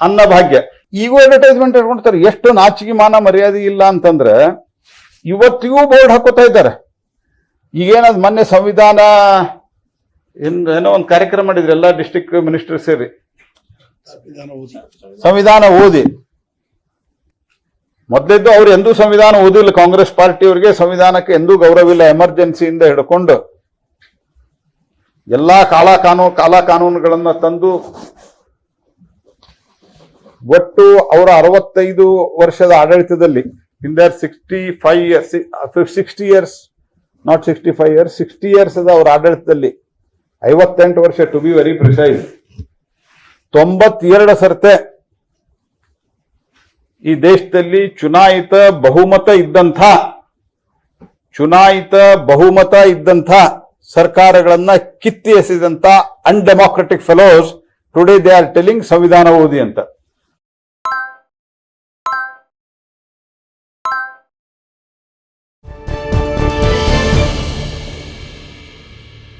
ಅನ್ನಭಾಗ್ಯ. ಈಗೂ ಅಡ್ವರ್ಟೈಸ್ಮೆಂಟ್ ಇಟ್ಕೊಂಡಿರ್ತಾರೆ ಎಷ್ಟು ನಾಚಿಕೆ ಮಾನ ಮರ್ಯಾದೆ ಇಲ್ಲ ಅಂತಂದ್ರೆ ಇವತ್ತಿಗೂ ಬೋರ್ಡ್ ಹಾಕೋತಾ ಇದ್ದಾರೆ. ಈಗೇನದು ಮೊನ್ನೆ ಸಂವಿಧಾನ ಏನ್ ಏನೋ ಒಂದು ಕಾರ್ಯಕ್ರಮ ಮಾಡಿದ್ರು ಎಲ್ಲ ಡಿಸ್ಟಿಕ್ ಮಿನಿಸ್ಟರ್ ಸೇರಿ. ಸಂವಿಧಾನ ಓದಿ. ಮೊದಲಿದ್ದು ಅವ್ರು ಎಂದೂ ಸಂವಿಧಾನ ಓದಿಲ್ಲ ಕಾಂಗ್ರೆಸ್ ಪಾರ್ಟಿಯವರಿಗೆ ಸಂವಿಧಾನಕ್ಕೆ ಎಂದೂ ಗೌರವಿಲ್ಲ ಎಮರ್ಜೆನ್ಸಿಯಿಂದ ಹಿಡ್ಕೊಂಡು. ಎಲ್ಲಾ ಕಾಲ ಕಾನೂನು ಕಾಲ ಕಾನೂನುಗಳನ್ನ ತಂದು ಒಟ್ಟು ಅವರ ಅರವತ್ತೈದು ವರ್ಷದ ಆಡಳಿತದಲ್ಲಿ in their sixty five years sixty years not sixty five years sixty years ಅವರ ಆಡಳಿತದಲ್ಲಿ ಐವತ್ತೆಂಟು ವರ್ಷ ಟು ಬಿ ವೆರಿ ಪ್ರಿಸೈಸ್ ತೊಂಬತ್ತೆರಡು ಸರ್ತೆ ಈ ದೇಶದಲ್ಲಿ ಚುನಾಯಿತ ಬಹುಮತ ಇದ್ದಂಥ, ಚುನಾಯಿತ ಬಹುಮತ ಇದ್ದಂಥ ಸರ್ಕಾರಗಳನ್ನ ಕಿತ್ತಿ ಎಸೆದಂತ undemocratic fellows today they are telling ಸಂವಿಧಾನ ಓದಿ ಅಂತ.